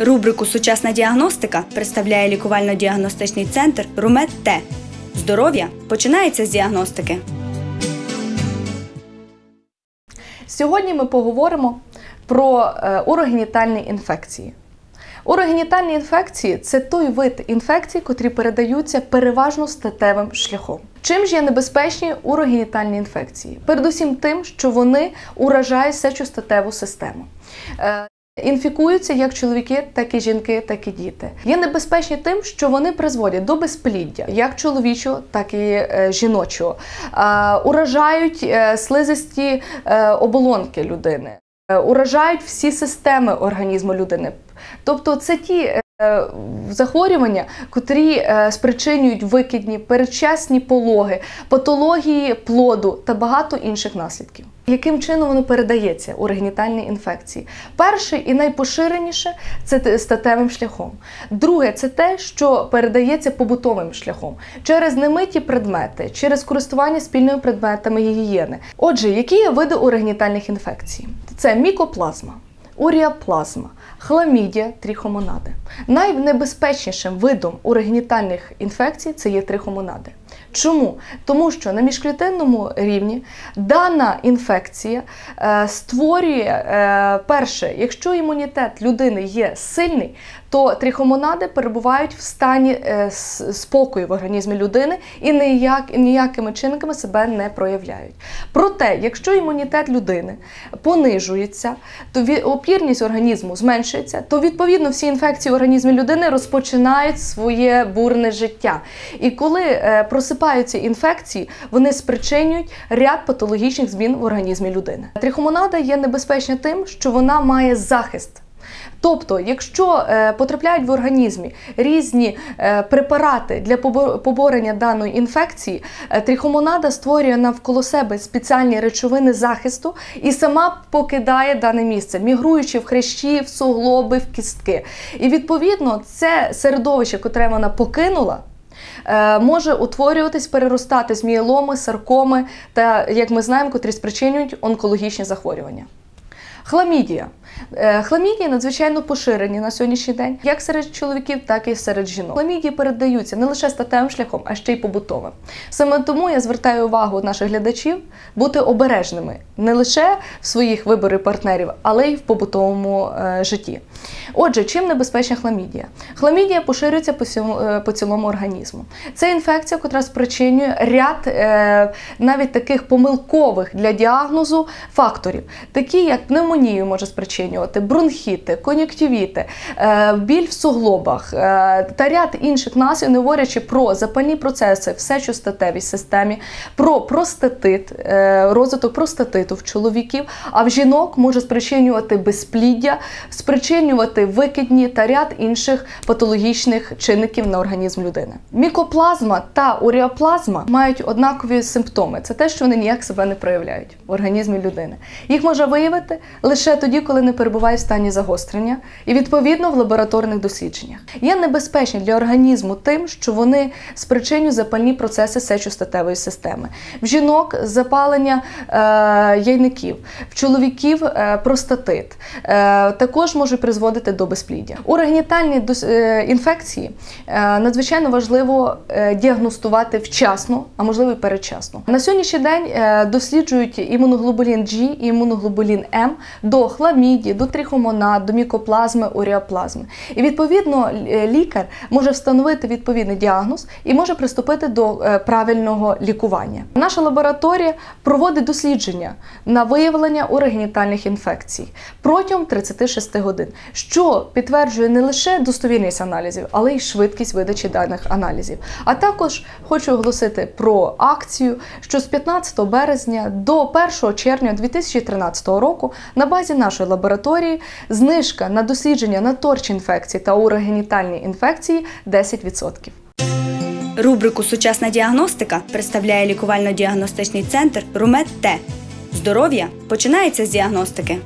Рубрику Сучасна діагностика представляє лікувально-діагностичний центр Румет Т. Здоров'я починається з діагностики. Сьогодні ми поговоримо про е, урогенітальні інфекції. Урогенітальні інфекції це той вид інфекцій, котрі передаються переважно статевим шляхом. Чим ж є небезпечні урогенітальні інфекції? Передусім тим, що вони уражають сечостатеву систему. Інфікуються як чоловіки, так і жінки, так і діти. Є небезпечні тим, що вони призводять до безпліддя, як чоловічого, так і е, жіночого, уражають е, слизисті е, оболонки людини, уражають всі системи організму людини. Тобто, це ті захворювання, котрі е, спричинюють викидні, передчасні пологи, патології плоду та багато інших наслідків. Яким чином воно передається у урогенітальні інфекції? Перше і найпоширеніше це статевим шляхом. Друге, це те, що передається побутовим шляхом через немиті предмети, через користування спільними предметами гігієни. Отже, які є види урогенітальних інфекцій? Це мікоплазма, уріаплазма, хламідія, трихомонади. Найнебезпечнішим видом урогенітальних інфекцій це є трихомонади. Чому? Тому що на міжклітинному рівні дана інфекція е, створює е, перше, якщо імунітет людини є сильний, то трихомонади перебувають в стані е, спокою в організмі людини і ніяк, ніякими чинниками себе не проявляють. Проте, якщо імунітет людини понижується, то опірність організму зменшується, то відповідно всі інфекції в організмі людини розпочинають своє бурне життя. І коли е, просипаються інфекції, вони спричинюють ряд патологічних змін в організмі людини. Трихомонада є небезпечна тим, що вона має захист. Тобто, якщо е, потрапляють в організмі різні е, препарати для поборення даної інфекції, е, трихомонада створює навколо себе спеціальні речовини захисту і сама покидає дане місце, мігруючи в хрящі, в суглоби, в кістки. І відповідно це середовище, котре вона покинула. Може утворюватись, переростати з мієломи, саркоми та, як ми знаємо, котрі спричинюють онкологічні захворювання. Хламідія. Е, Хламідії надзвичайно поширені на сьогоднішній день, як серед чоловіків, так і серед жінок. Хламідії передаються не лише статевим шляхом, а ще й побутовим. Саме тому я звертаю увагу наших глядачів бути обережними не лише в своїх виборі партнерів, але й в побутовому е, житті. Отже, чим небезпечна хламідія? Хламідія поширюється по, е, по цілому організму. Це інфекція, яка спричинює ряд навіть таких помилкових для діагнозу факторів, такі як пневмонію може спричинювати, бронхіти, кон'юктивіти, е, біль в суглобах е, та ряд інших наслідків, не говорячи про запальні процеси в сечостатевій системі, про простатит, е, розвиток простатиту в чоловіків, а в жінок може спричинювати безпліддя, спричинювати викидні та ряд інших патологічних чинників на організм людини. Мікоплазма та уріоплазма мають однакові симптоми. Це те, що вони ніяк себе не проявляють в організмі людини. Їх можна виявити лише тоді, коли не перебуває в стані загострення, і відповідно в лабораторних дослідженнях. Є небезпечні для організму тим, що вони спричинюють запальні процеси сечостатевої системи. В жінок запалення е, яйників, в чоловіків е, простатит. Е, також можуть призводити до безпліддя. Урогенітальні дос- е, інфекції е, надзвичайно важливо е, діагностувати вчасно, а можливо і передчасно. На сьогоднішній день е, досліджують імуноглобулін G і імуноглобулін М до хламідії, до трихомонад, до мікоплазми, уріоплазми. І відповідно е, лікар може встановити відповідний діагноз і може приступити до е, правильного лікування. Наша лабораторія проводить дослідження на виявлення урогенітальних інфекцій протягом 36 годин, що підтверджує не лише достовірність аналізів, але й швидкість видачі даних аналізів. А також хочу оголосити про акцію, що з 15 березня до 1 червня 2013 року на базі нашої лабораторії знижка на дослідження на торч інфекції та урогенітальні інфекції 10%. Рубрику Сучасна діагностика представляє лікувально-діагностичний центр Румет Т. Здоров'я починається з діагностики.